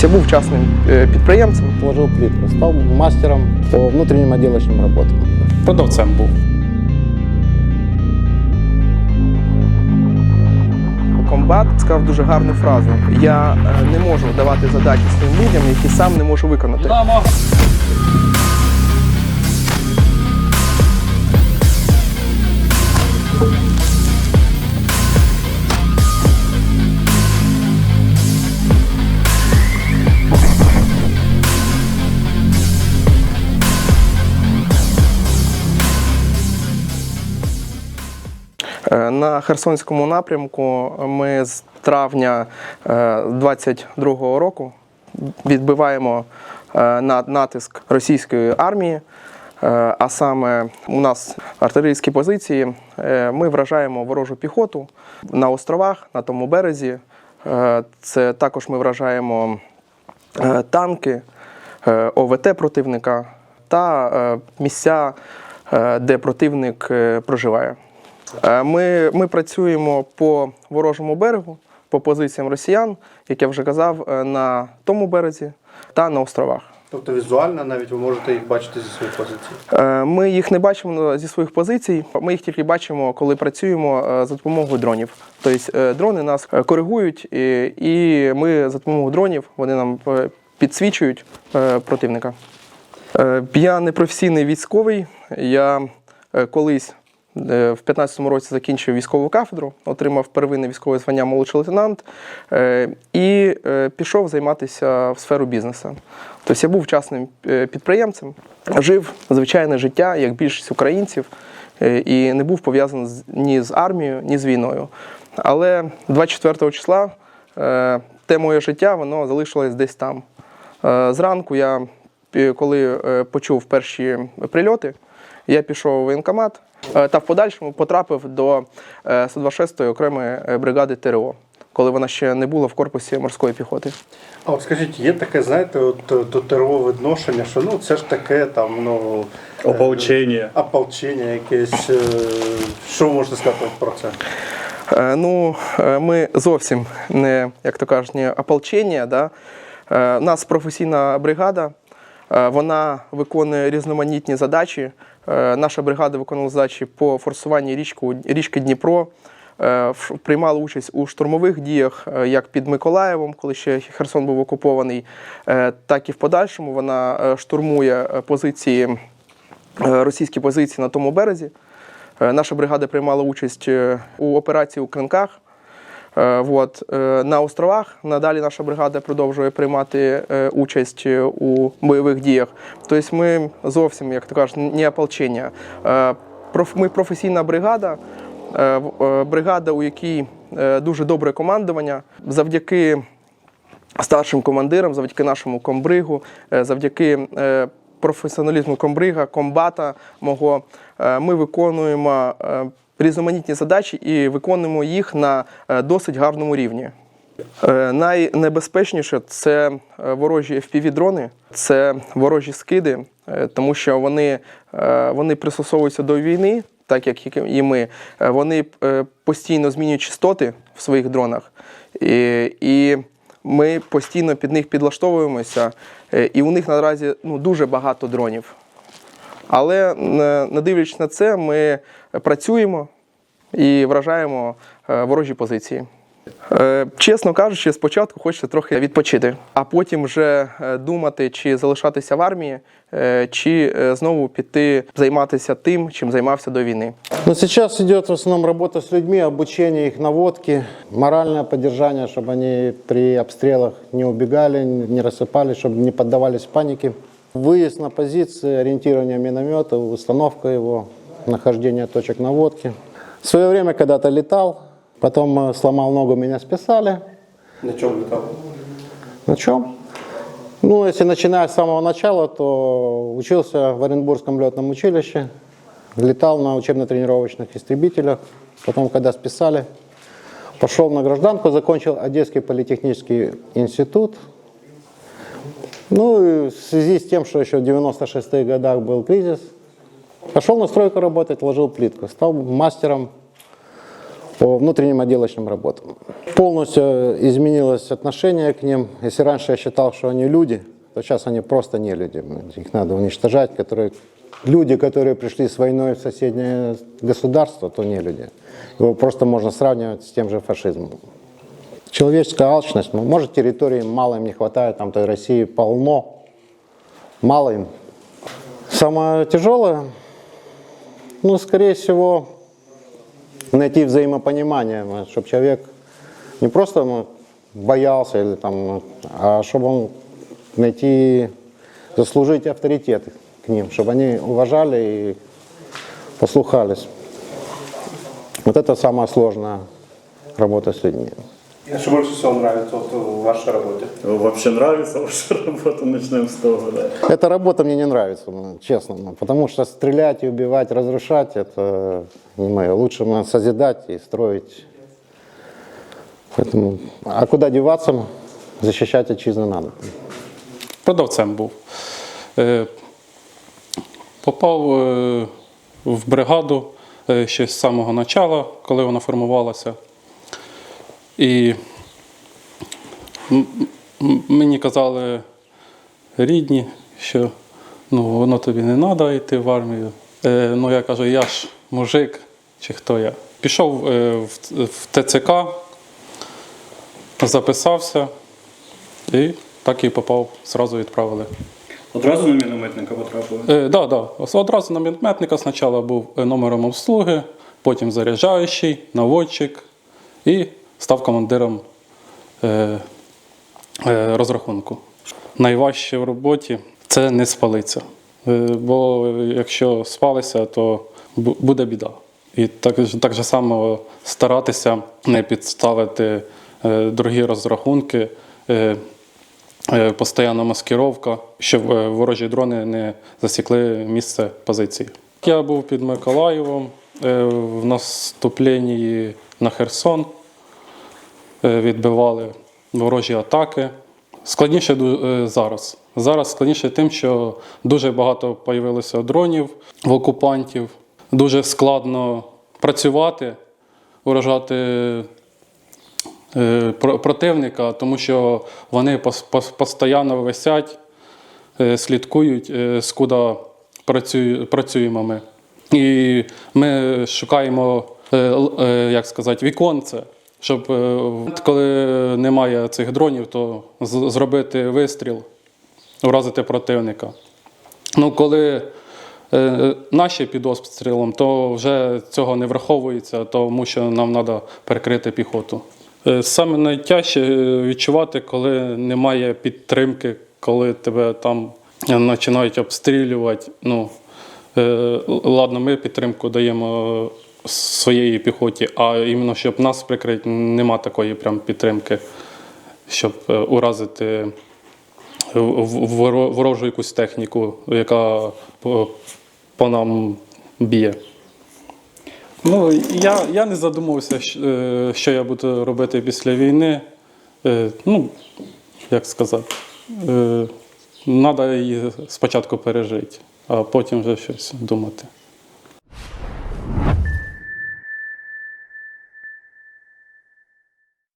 Тобто я був частним е, підприємцем. Положив плітку, став мастером по внутрішнім відділочним роботам. Продавцем був. Комбат сказав дуже гарну фразу: Я е, не можу давати задачі своїм людям, які сам не можу виконати. На Херсонському напрямку ми з травня 22-го року відбиваємо е, на- натиск російської армії. Е, А саме у нас артилерійські позиції. Е, Ми вражаємо ворожу піхоту на островах, на тому березі. Е, Це також ми вражаємо е, танки, е, ОВТ противника та е, місця, е, де противник е, проживає. Е, Ми, ми працюємо по ворожому берегу, по позиціям росіян, як я вже казав, е, на тому березі та на островах. Тобто візуально навіть ви можете їх бачити зі своїх позицій. Е, Ми їх не бачимо зі своїх позицій. Ми їх тільки бачимо, коли працюємо за допомогою дронів. Тобто дрони нас коригують, і, ми за допомогою дронів вони нам підсвічують противника. Я не професійний військовий. Я колись в 15-му році закінчив військову кафедру, отримав первинне військове звання молодший лейтенант е, і е, пішов займатися в сферу бізнесу. Тобто я був частним е, підприємцем, жив звичайне життя, як більшість українців, е, і не був пов'язаний ні з армією, ні з війною. Але 24 числа е, те моє життя воно залишилось десь там. Е, Зранку я, е, коли е, почув перші прильоти, я пішов у воєнкомат е, та в подальшому потрапив до е, 126-ї окремої е, бригади ТРО, коли вона ще не була в корпусі морської піхоти. А от скажіть, є таке, знаєте, от е, до ТРО відношення, що ну це ж таке там, ну. е, Ополчення. Ополчення якесь. е, Що можете сказати про це? Е, Ну, е, ми зовсім не, як то кажуть, не ополчення. Да? Е, У нас професійна бригада, е, вона виконує різноманітні задачі. Е, Наша бригада виконувала задачі по форсуванню річку, річки Дніпро. Е, Приймала участь у штурмових діях, е, як під Миколаєвом, коли ще Херсон був окупований, так і в подальшому вона штурмує позиції, російські позиції на тому березі. Наша бригада приймала участь у операції у Кринках. Е, Вот. е, На островах надалі наша бригада продовжує приймати е, участь у бойових діях. Тобто ми зовсім, як то кажуть, не ополчення. Ми професійна бригада, бригада, у якій дуже добре командування. Завдяки старшим командирам, завдяки нашому комбригу, завдяки професіоналізму комбрига, комбата мого, ми виконуємо різноманітні задачі і виконуємо їх на е, досить гарному рівні. Е, Найнебезпечніше це е, ворожі FPV-дрони, це ворожі скиди, тому що вони, вони пристосовуються до війни, так як і ми. Вони постійно змінюють частоти в своїх дронах. І, і ми постійно під них підлаштовуємося, і у них наразі ну, дуже багато дронів. Але не не дивлячись на це, ми працюємо і вражаємо е, ворожі позиції. Е, Чесно кажучи, спочатку хочеться трохи відпочити, а потім вже е, думати, чи залишатися в армії, е, чи е, знову піти займатися тим, чим займався до війни. Но сейчас идет в основном работа с людьми, обучение их наводки, моральное поддержание, чтобы они при обстрелах не убегали, не рассыпались, чтобы не поддавались панике. Выезд на позиции, ориентирование миномета, установка его, нахождение точек наводки. В свое время когда-то летал, потом э, сломал ногу, меня списали. На чому літав? На чем? Ну, если начиная с самого начала, то учился в Оренбургском летном училище, летал на учебно-тренировочных истребителях. Потом, когда списали, пошел на гражданку, закончил Одесский политехнический институт. Ну, в связи с тем, что еще в 96-х годах был кризис, пошел на стройку работать, ложил плитку. Стал мастером по внутренним отделочным работам. Полностью изменилось отношение к ним. Если раньше я считал, что они люди, то сейчас они просто не люди. Их надо уничтожать. Которые, люди, которые пришли с войной в соседнее государство, то не люди. Его просто можно сравнивать с тем же фашизмом. Человеческая алчность, может, территории мало им не хватает, там той России полно, мало им. Самое тяжелое, ну, скорее всего, найти взаимопонимание, чтобы человек не просто боялся, или, там, а чтобы он найти, заслужить авторитет к ним, чтобы они уважали и послухались. Вот это самая сложная работа с людьми. А Что больше всего нравится вот в вашей работе? Вообще нравится ваша работа, начнем с того, да. Эта работа мне не нравится, ну, честно, ну, потому что стрелять и убивать, разрушать, это не мое. Лучше ну, созидать и строить. Поэтому, а куда деваться, защищать отчизну надо. продавцем був. Е, Попав е, в бригаду е, ще з самого початку, коли вона формувалася. І мені казали рідні, що ну, воно тобі не треба йти в армію. Е, Ну, я кажу, я ж мужик, чи хто я. Пішов е, в, в ТЦК, записався і так і попав, зразу відправили. Одразу на мінометника потрапили. Е, да, да. Одразу на мінометника спочатку був е, номером обслуги, потім заряджаючий, наводчик і став командиром е, е, розрахунку. Найважче в роботі це не спалиться. Е, бо якщо спалися, то буде біда. І так, так же само старатися не підставити е, дорогі розрахунки. Е, Е, Постоянна маскировка, щоб е, ворожі дрони не засікли місце позиції. Я був під Миколаєвом е, в наступленні на Херсон, Е, відбивали ворожі атаки. Складніше е, зараз. Зараз складніше тим, що дуже багато з'явилося дронів в окупантів. Дуже складно працювати, вражати е, противника, тому що вони пос- пос- постійно висять, е, слідкують, е, скуди працюємо ми. І ми шукаємо, е, е, як сказати, віконце, щоб е, коли немає цих дронів, то зробити вистріл, уразити противника. Ну, коли е, наші під обстрілом, то вже цього не враховується, тому що нам треба перекрити піхоту. Е, Саме найтяжче відчувати, коли немає підтримки, коли тебе там починають обстрілювати. Ну, ладно, ми підтримку даємо своєї піхоті, а іменно щоб нас прикрити, нема такої прям підтримки, щоб е, уразити воро- ворожу якусь техніку, яка по, по нам б'є. Ну, я, я не задумувався, е, що я буду робити після війни. Е, Ну, як сказати, треба її спочатку пережити, а потім вже щось думати.